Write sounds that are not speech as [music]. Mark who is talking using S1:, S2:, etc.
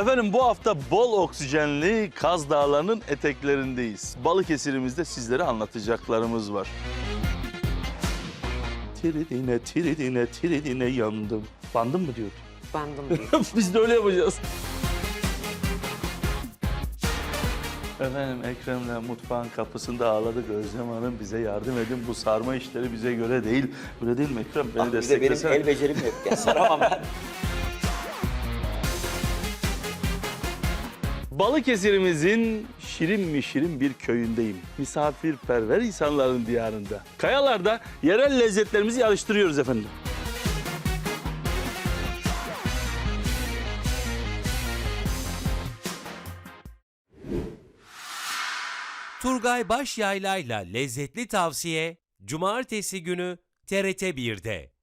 S1: Efendim bu hafta bol oksijenli Kaz Dağları'nın eteklerindeyiz. Balıkesir'imizde sizlere anlatacaklarımız var. Tiridine, tiridine, tiridine yandım. Bandım mı diyordu?
S2: Bandım diyor. [laughs]
S1: Biz de öyle yapacağız. Efendim Ekrem'le mutfağın kapısında ağladık. Özlem Hanım bize yardım edin. Bu sarma işleri bize göre değil. Öyle değil mi Ekrem? Beni
S3: Ah, bir de benim
S1: desteklesene.
S3: el becerim yok. Ya saramam ben. [laughs]
S1: Balıkesir'imizin şirin mi şirin bir köyündeyim. Misafirperver insanların diyarında. Kayalarda yerel lezzetlerimizi yarıştırıyoruz efendim.
S4: Turgay Başyaylay'la lezzetli tavsiye Cumartesi günü TRT 1'de.